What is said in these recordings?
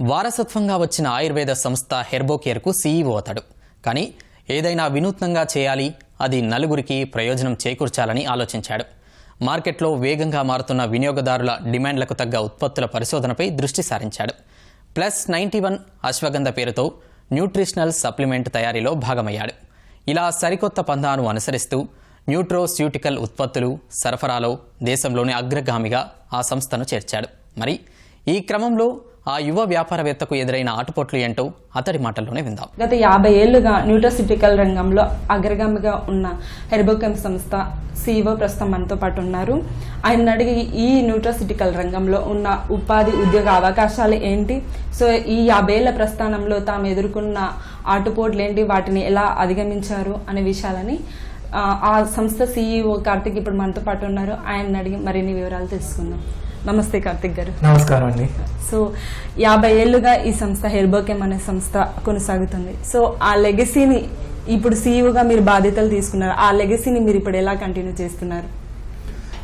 వారసత్వంగా వచ్చిన ఆయుర్వేద సంస్థ హెర్బోకేర్కు సీఈఓ అతడు. కానీ ఏదైనా వినూత్నంగా చేయాలి అది నలుగురికి ప్రయోజనం చేకూర్చాలని ఆలోచించాడు. మార్కెట్లో వేగంగా మారుతున్న వినియోగదారుల డిమాండ్లకు తగ్గ ఉత్పత్తుల పరిశోధనపై దృష్టి సారించాడు. ప్లస్ నైంటీ వన్ అశ్వగంధ పేరుతో న్యూట్రిషనల్ సప్లిమెంట్ తయారీలో భాగమయ్యాడు. ఇలా సరికొత్త పంధాను అనుసరిస్తూ న్యూట్రోస్యూటికల్ ఉత్పత్తులు సరఫరాలో దేశంలోని అగ్రగామిగా ఆ సంస్థను చేర్చాడు. మరి ఈ క్రమంలో ఆ యువ వ్యాపారవేత్తకు ఎదురైన ఆటుపోట్లు ఏంటో అతడి మాటల్లోనే విందాం. గత యాభై ఏళ్ళుగా న్యూట్రసిటికల్ రంగంలో అగ్రగామిగా ఉన్న హెర్బోకెమ్ సంస్థ సీఈఓ ప్రస్తుతం మనతో పాటు ఉన్నారు. ఆయన అడిగి ఈ న్యూట్రోసిటికల్ రంగంలో ఉన్న ఉపాధి ఉద్యోగ అవకాశాలు ఏంటి? సో ఈ యాభై ఏళ్ళ ప్రస్థానంలో తాము ఎదుర్కొన్న ఆటుపోట్లు ఏంటి? వాటిని ఎలా అధిగమించారు? అనే విషయాలని ఆ, ఆ సంస్థ సీఈఓ కార్తిక్ ఇప్పుడు మనతో పాటు ఉన్నారు. ఆయన అడిగి మరిన్ని వివరాలు తెలుసుకుందాం. నమస్తే కార్తిక్ గారు. నమస్కారం అండి. సో యాభై ఏళ్ళుగా ఈ సంస్థ హెర్బోకెమ్ అనే సంస్థ కొనసాగుతుంది. సో ఆ లెగసీని ఇప్పుడు సీఈఓగా మీరు బాధ్యతలు తీసుకున్నారు. ఆ లెగసీని మీరు ఇప్పుడు ఎలా కంటిన్యూ చేస్తున్నారు?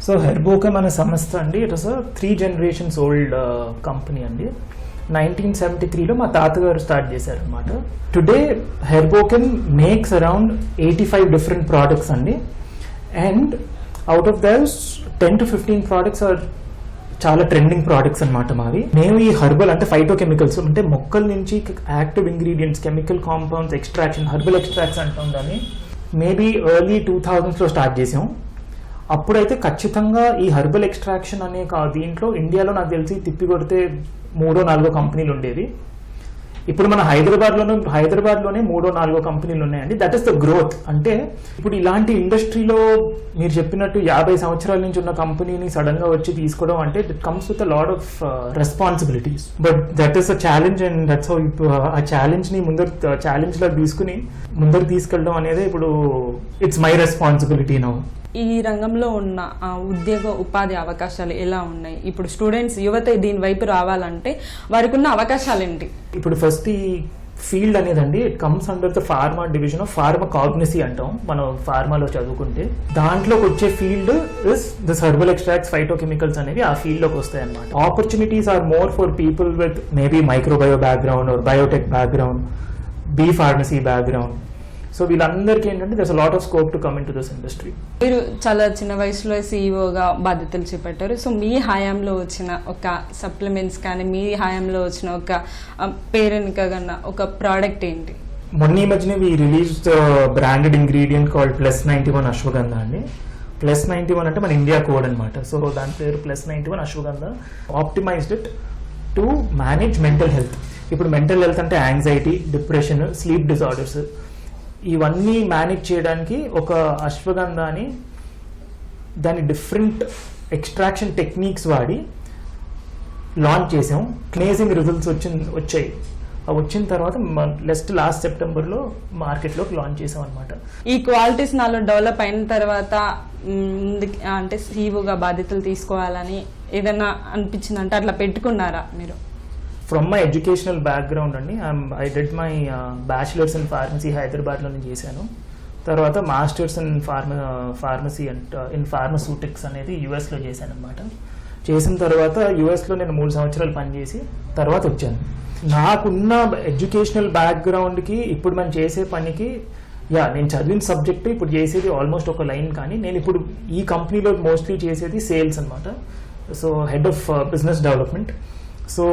సో హెర్బోకమ్ అనే సంస్థ అండి. It was three generations old company అండి. నైన్టీన్ సెవెంటీ త్రీలో మా తాతగారు స్టార్ట్ చేశారనమాట today Herbochem makes around eighty five different products అండి. And out of this ten to fifteen products are చాలా ట్రెండింగ్ ప్రోడక్ట్స్ అన్నమాట మావి. మేము ఈ హర్బల్ అంటే ఫైటో కెమికల్స్ అంటే మొక్కల నుంచి active ingredients chemical compounds extraction herbal extracts అంటాం దాన్ని మేబీ ఎర్లీ టూ థౌజండ్స్లో స్టార్ట్ చేసాం. అప్పుడైతే ఖచ్చితంగా ఈ హర్బల్ ఎక్స్ట్రాక్షన్ అనే దీంట్లో ఇండియాలో నాకు తెలిసి తిప్పి కొడితే మూడో నాలుగో కంపెనీలు ఉండేవి. ఇప్పుడు మన హైదరాబాద్లోనే హైదరాబాద్లోనే మూడో నాలుగో కంపెనీలు ఉన్నాయండి దట్ ఈస్ ద గ్రోత్ అంటే ఇప్పుడు ఇలాంటి ఇండస్ట్రీలో మీరు చెప్పినట్టు యాభై సంవత్సరాల నుంచి ఉన్న కంపెనీని సడన్గా వచ్చి తీసుకోవడం అంటే it comes with a lot of responsibilities but that is a challenge and that's ఆ ఛాలెంజ్ని ముందర ఛాలెంజ్ లా తీసుకుని ముందరు తీసుకెళ్ళడం అనేది ఇప్పుడు ఇట్స్ మై రెస్పాన్సిబిలిటీ నౌ ఈ రంగంలో ఉన్న ఉద్యోగ ఉపాధి అవకాశాలు ఎలా ఉన్నాయి? ఇప్పుడు స్టూడెంట్స్ యువత దీని వైపు రావాలంటే వారికి ఉన్న అవకాశాలు ఏంటి ఇప్పుడు ఫస్ట్ ఈ field అనేదండి it comes under the pharma division of pharmacognosy అంటాం మనం ఫార్మాలో చదువుకుంటే. దాంట్లోకి వచ్చే field is this herbal extracts phytochemicals అనేవి ఆ ఫీల్డ్లోకి వస్తాయి అనమాట opportunities are more for people with maybe microbio background or biotech background B pharmacy background so వీళ్ళందరికీ ఏంటంటే this lot of scope to come into this industry మీరు చాలా చిన్న వయసులో సీఈఓగా బాధ్యతలు చేపట్టారు. సో మీ హయాంలో వచ్చిన ఒక సప్లిమెంట్స్ కానీ మీ హయాంలో వచ్చిన ఒక పేరెనిక కన్నా ఒక ప్రోడక్ట్ ఏంటి? మొన్న ఈ మధ్యన we release branded ingredient called plus ninety one Ashwagandha అండి. ప్లస్ నైన్టీ వన్ అంటే మన ఇండియా కోడ్ అనమాట సో దాని పేరు plus ninety one Ashwagandha optimised it to manage mental health ఇప్పుడు మెంటల్ హెల్త్ అంటే యాంగ్జైటీ డిప్రెషన్ స్లీప్ డిజార్డర్స్ ఇవన్నీ manage చేయడానికి ఒక అశ్వగంధాని దాని డిఫరెంట్ ఎక్స్ట్రాక్షన్ టెక్నిక్స్ వాడి లాంచ్ చేసాం. క్లేజింగ్ రిజల్ట్స్ వచ్చింది వచ్చాయి. అవి వచ్చిన తర్వాత లెస్ట్ లాస్ట్ సెప్టెంబర్లో మార్కెట్లోకి లాంచ్ చేసాం అనమాట ఈ క్వాలిటీస్ నాలో డెవలప్ అయిన తర్వాత అంటే సీఈఓగా బాధ్యతలు తీసుకోవాలని ఏదైనా అనిపించిందంటే అట్లా పెట్టుకున్నారా మీరు? ఫ్రమ్ మై ఎడ్యుకేషనల్ బ్యాక్గ్రౌండ్ అండి. I did my bachelors in pharmacy హైదరాబాద్లో నేను చేశాను. తర్వాత masters in pharma pharmacy and in pharmaceutics అనేది యుఎస్లో చేశాను అనమాట చేసిన తర్వాత యుఎస్లో నేను మూడు సంవత్సరాలు పనిచేసి తర్వాత వచ్చాను. నాకున్న ఎడ్యుకేషనల్ బ్యాక్గ్రౌండ్కి ఇప్పుడు మనం చేసే పనికి యా నేను చదివిన సబ్జెక్ట్ ఇప్పుడు చేసేది ఆల్మోస్ట్ ఒక లైన్ కానీ నేను ఇప్పుడు ఈ కంపెనీలో మోస్ట్లీ చేసేది సేల్స్ అనమాట so head of business development so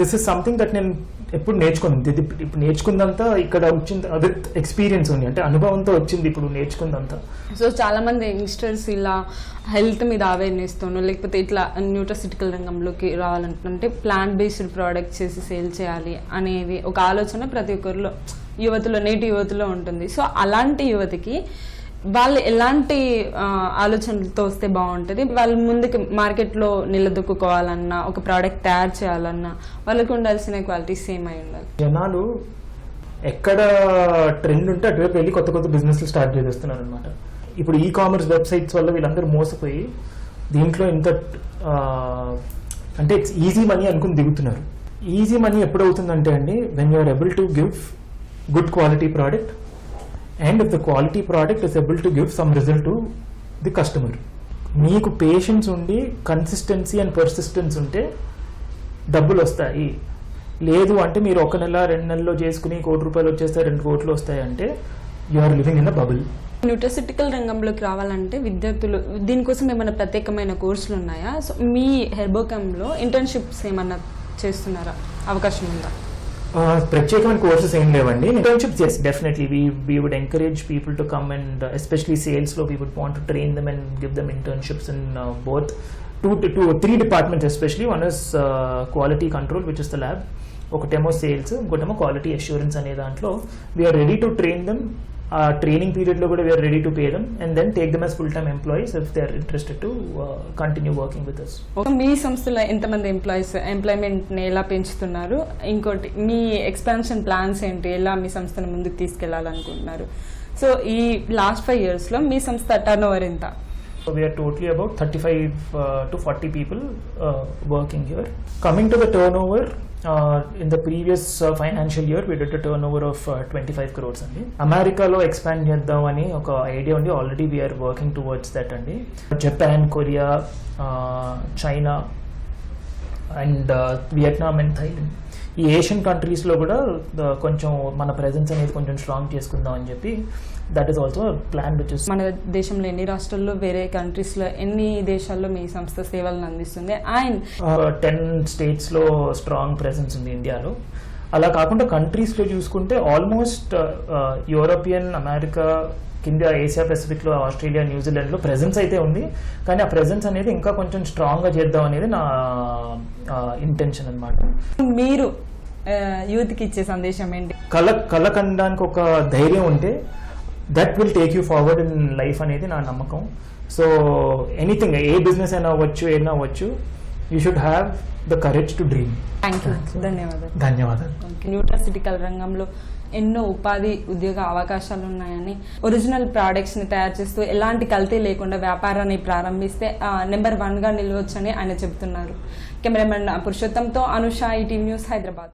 this is something that నేను ఎప్పుడు నేర్చుకుంది ఇప్పుడు నేర్చుకుందంతా ఇక్కడ వచ్చింది అదే ఎక్స్పీరియన్స్ ఉంది. అంటే అనుభవంతో వచ్చింది ఇప్పుడు నేర్చుకుందంతా. సో చాలా మంది యంగ్స్టర్స్ ఇలా హెల్త్ మీద అవేర్నెస్ తోను లేకపోతే ఇట్లా న్యూట్రసిటికల్ రంగంలోకి రావాలంటే ప్లాంట్ బేస్డ్ ప్రోడక్ట్ చేసి సేల్ చేయాలి అనేది ఒక ఆలోచన ప్రతి ఒక్కరిలో యువతలో నేటి యువతలో ఉంటుంది. సో అలాంటి యువతకి వాళ్ళు ఎలాంటి ఆలోచనలతో వస్తే బాగుంటుంది? వాళ్ళు ముందుకు మార్కెట్లో నిలదొక్కుకోవాలన్నా ఒక ప్రోడక్ట్ తయారు చేయాలన్నా వాళ్ళకు ఉండాల్సిన క్వాలిటీస్ సేమ్ అయి ఉండాలి. జనాలు ఎక్కడ ట్రెండ్ ఉంటే అటువైపు వెళ్ళి కొత్త కొత్త బిజినెస్లు స్టార్ట్ చేసేస్తున్నారు అనమాట ఇప్పుడు ఈ కామర్స్ వెబ్సైట్స్ వల్ల వీళ్ళందరూ మోసపోయి దీంట్లో ఇంత అంటే ఇట్స్ ఈజీ మనీ అనుకుని దిగుతున్నారు. ఈజీ మనీ ఎప్పుడు అవుతుందంటే అండి when you're able to give good quality product and if the quality product is able to give some result to the customer మీకు పేషెన్స్ ఉండి కన్సిస్టెన్సీ అండ్ పర్సిస్టెన్స్ ఉంటే డబ్బులు వస్తాయి. లేదు అంటే మీరు ఒక నెల రెండు నెలల్లో చేసుకుని కోటి రూపాయలు వచ్చేస్తే రెండు కోట్లు వస్తాయి అంటే you are living in the bubble nutraceutical రంగంలోకి రావాలంటే విద్యార్థులు దీనికోసం ఏమైనా ప్రత్యేకమైన కోర్సులు ఉన్నాయా? సో మీ హెర్బోకంలో ఇంటర్న్షిప్స్ ఏమైనా చేస్తున్నారా? అవకాశం ఉందా? ప్రత్యేకమైన కోర్సెస్ ఏం లేవండి. Internships yes definitely we we would encourage people to come and especially సేల్స్లో we would want to train them and give them internships in both two two three departments especially one is quality control which is the lab ఒకటేమో sales ఇంకోటేమో quality assurance అనే దాంట్లో. We're ready to train them ఆ training పీరియడ్లో కూడా we're ready to pay them and then take them full time employees if they are interested to continue working with us మీ సంస్థలో ఎంతమంది employees ఎంప్లాయ్మెంట్ని ఎలా పెంచుతున్నారు? ఇంకోటి మీ ఎక్స్పాన్షన్ ప్లాన్స్ ఏంటి? ఎలా మీ సంస్థను ముందుకు తీసుకెళ్ళాలనుకుంటున్నారు? సో ఈ లాస్ట్ ఫైవ్ ఇయర్స్లో మీ సంస్థ టర్న్ ఓవర్ ఎంత? So we are totally about 35 uh, to 40 people uh, working here. Coming to the turnover, uh, in the previous uh, financial year, we did a turnover of uh, 25 crores అండి అమెరికాలో expand చేద్దామని ఒక idea ఉంది already we're working towards that అండి Japan Korea China and Vietnam and Thailand ఈ Asian కంట్రీస్లో కూడా కొంచెం మన ప్రెజెన్స్ అనేది కొంచెం స్ట్రాంగ్ చేసుకుందాం అని చెప్పి that is also plan which is మన దేశంలో ఎన్ని రాష్ట్రాల్లో వేరే కంట్రీస్లో ఎన్ని దేశాల్లో మీ సంస్థ సేవలను అందిస్తుంది? అండ్ టెన్ స్టేట్స్లో స్ట్రాంగ్ ప్రెసెన్స్ ఉంది ఇండియాలో. అలా కాకుండా కంట్రీస్లో చూసుకుంటే ఆల్మోస్ట్ యూరోపియన్ అమెరికా కింద ఏషియా పెసిఫిక్లో ఆస్ట్రేలియా న్యూజిలాండ్లో ప్రెసెన్స్ అయితే ఉంది. కానీ ఆ ప్రెసెన్స్ అనేది ఇంకా కొంచెం స్ట్రాంగ్గా చేద్దాం అనేది నా ఇంటెన్షన్ అనమాట మీరు యూత్కి ఇచ్చే సందేశం ఏంటి? కళ కళ కనడానికి ఒక ధైర్యం ఉంటే that will take you forward in life అనేది నా నమ్మకం. సో ఎనీథింగ్ ఏ బిజినెస్ అయినా అవ్వచ్చు ఏదైనా అవ్వచ్చు you should have the courage to dream thank you ధన్యవాదాలు ధన్యవాదాలు న్యూట్రసిటికల్ రంగంలో ఎన్నో ఉపాధి ఉద్యోగ అవకాశాలు ఉన్నాయని ఒరిజినల్ ప్రోడక్ట్స్ని తయారు చేస్తూ ఎలాంటి కల్తీ లేకుండా వ్యాపారాన్ని ప్రారంభిస్తే నెంబర్ వన్గా నిలవచ్చని ఆయన చెబుతున్నారు. కెమెరామెన్ పురుషోత్తంతో అనుష ఈటీవీ న్యూస్ హైదరాబాద్.